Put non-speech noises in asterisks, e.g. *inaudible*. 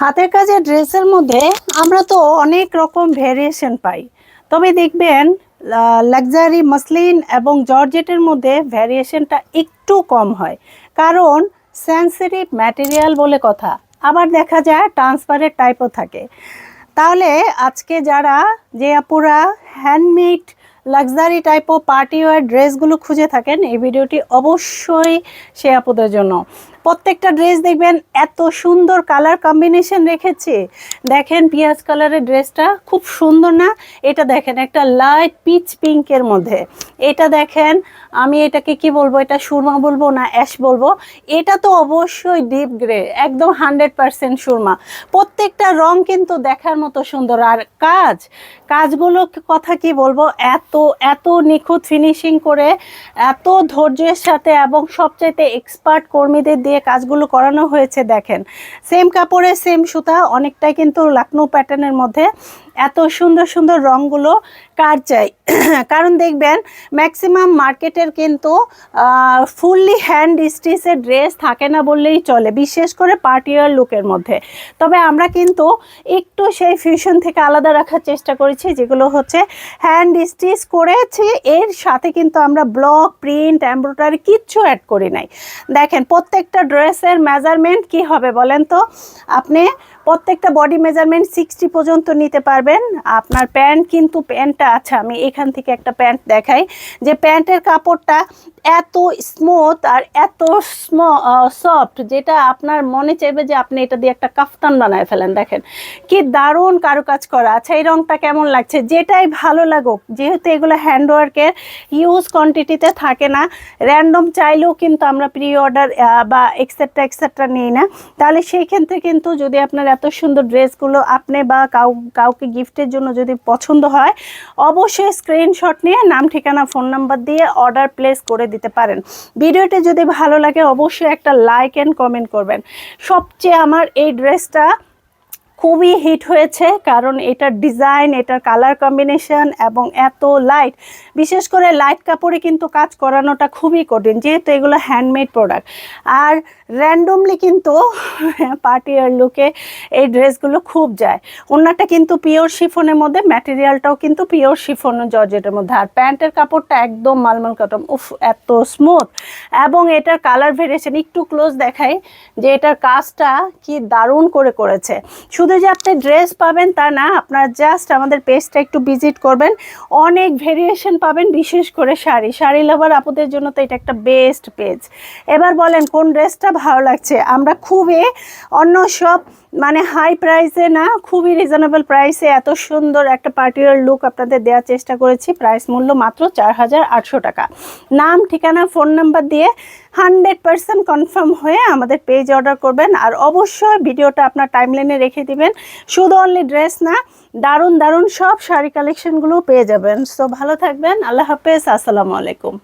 হাতের কাজের ড্রেসের মধ্যে আমরা তো অনেক রকম ভেরিয়েশন পাই। তবে দেখবেন লাক্সারি মসলিন এবং জর্জেটের মধ্যে ভ্যারিয়েশনটা একটু কম হয়। কারণ সেন্সিটিভ ম্যাটেরিয়াল বলে কথা। আবার দেখা যায় ট্রান্সফারের টাইপও থাকে। তাহলে আজকে যারা যে আপুরা হ্যান্ডমেড লাক্সারি টাইপ ও পার্টি ওয়ার ড্রেসগুলো খুঁজে থাকেন, এই ভিডিওটি অবশ্যই সে আপুদের জন্য। প্রত্যেকটা ড্রেস দেখবেন এত সুন্দর কালার কম্বিনেশন রেখেছে। দেখেন পিঁয়াজ কালারের ড্রেসটা, খুব সুন্দর না? এটা দেখেন একটা লাইট পিচ পিঙ্কের মধ্যে। এটা দেখেন আমি এটাকে কি বলব? এটা সুরমা বলব না অ্যাশ বলব? এটা তো অবশ্যই ডিপ গ্রে, একদম হান্ড্রেড পারসেন্ট সুরমা। প্রত্যেকটা রং কিন্তু দেখার মতো সুন্দর। আর কাজ, কাজগুলো কথা কি বলব? এত এত নিখুঁত ফিনিশিং করে, এত ধৈর্যের সাথে এবং সবচাইতে এক্সপার্ট কর্মীদের দিয়ে কাজগুলো করানো হয়েছে, দেখেন। সেম কাপড়ে সেম সুতা, অনেকটাই কিন্তু লাকনো প্যাটার্নের মধ্যে এত সুন্দর সুন্দর রঙগুলো কার চাই? *clears throat* কারণ দেখবেন ম্যাক্সিমাম মার্কেটের কিন্তু ফুললি হ্যান্ড স্টিচের ড্রেস থাকে না বললেই চলে, বিশেষ করে পার্টিয়ার লুকের মধ্যে। তবে আমরা কিন্তু একটু সেই ফিউশন থেকে আলাদা রাখার চেষ্টা করেছি, যেগুলো হচ্ছে হ্যান্ড স্টিচ করেছি, এর সাথে কিন্তু আমরা ব্লক প্রিন্ট এমব্রয়ডারি কিচ্ছু অ্যাড করি নাই। দেখেন, প্রত্যেকটা ড্রেসের মেজারমেন্ট কি হবে বলেন তো? আপনি প্রত্যেকটা বডি মেজারমেন্ট সিক্সটি পর্যন্ত নিতে পারবেন। আপনার প্যান্ট কিন্তু প্যান্টটা আছে, আমি এখান থেকে একটা প্যান্ট দেখাই। যে প্যান্টের কাপড়টা এত স্মুথ আর এত স্ম সফট যেটা আপনার মনে চাইবে যে আপনি এটা দিয়ে একটা কাফতান বানায় ফেলেন। দেখেন, কি দারুণ কারুকাজ করা আচ্ছা এই রংটা কেমন লাগছে? যেটাই ভালো লাগুক, যেহেতু এগুলো হ্যান্ডওয়ার্কের ইউজ কোয়ান্টিটিতে থাকে না র্যান্ডম চাইলেও কিন্তু আমরা প্রি অর্ডার বা এক্সেট্রা এক্সেট্রা নিই না। তাহলে সেই ক্ষেত্রে কিন্তু যদি আপনার এত সুন্দর ড্রেসগুলো আপনি বা কাউ, কাউকে গিফটের জন্য যদি পছন্দ হয়, অবশ্যই স্ক্রিনশট নিয়ে নাম, ঠিকানা ফোন নাম্বার দিয়ে অর্ডার প্লেস করে দিতে পারেন। ভিডিওটি যদি ভালো লাগে, অবশ্যই একটা লাইক অ্যান্ড কমেন্ট করবেন। সবচেয়ে আমার এই ড্রেসটা খুবই হিট হয়েছে, কারণ এটার ডিজাইন এটার কালার কম্বিনেশন এবং এত লাইট বিশেষ করে লাইট কাপড়ে কিন্তু কাজ করানোটা খুবই কঠিন, যেহেতু এগুলো হ্যান্ডমেড প্রোডাক্ট আর র্যান্ডমলি কিন্তু পার্টি আর লুকে এই ড্রেসগুলো খুব যায়। ওনারটা কিন্তু পিওর শিফনের মধ্যে ম্যাটেরিয়ালটাও কিন্তু পিওর শিফন জর্জেটের মধ্যে। আর প্যান্টের কাপড়টা একদম মালমাল কাটম উফ, এত স্মুথ এবং এটার কালার ভেরিয়েশন একটু ক্লোজ দেখাই, যে এটার কাজটা কি দারুণ করে করেছে। শুধু যে আপনি ড্রেস পাবেন তা না, আপনার জাস্ট আমাদের পেজটা একটু ভিজিট করবেন। অনেক ভেরিয়েশন পাবেন, বিশেষ করে শাড়ি। শাড়ি লাভার আপুদের জন্য তো এটা একটা বেস্ট পেজ এবার বলেন, কোন ড্রেসটা ভালো লাগছে? আমরা খুবই, অন্য সব মানে হাই প্রাইসে না, খুবই রিজনেবল প্রাইসে এত সুন্দর একটা পার্টিকুলার লুক আপনাদের দেওয়ার চেষ্টা করেছি। প্রাইস মূল্য মাত্র চার হাজার আটশো টাকা। নাম, ঠিকানা ফোন নাম্বার দিয়ে হান্ড্রেড পার্সেন্ট কনফার্ম হয়ে আমাদের পেজ অর্ডার করবেন। আর অবশ্যই ভিডিওটা আপনার টাইমলাইনে রেখে দিবেন। শুধু অনলি ড্রেস না, দারুণ দারুণ সব শাড়ি কালেকশনগুলো পেয়ে যাবেন। সো ভালো থাকবেন, আল্লাহ হাফেজ, আসসালামু আলাইকুম।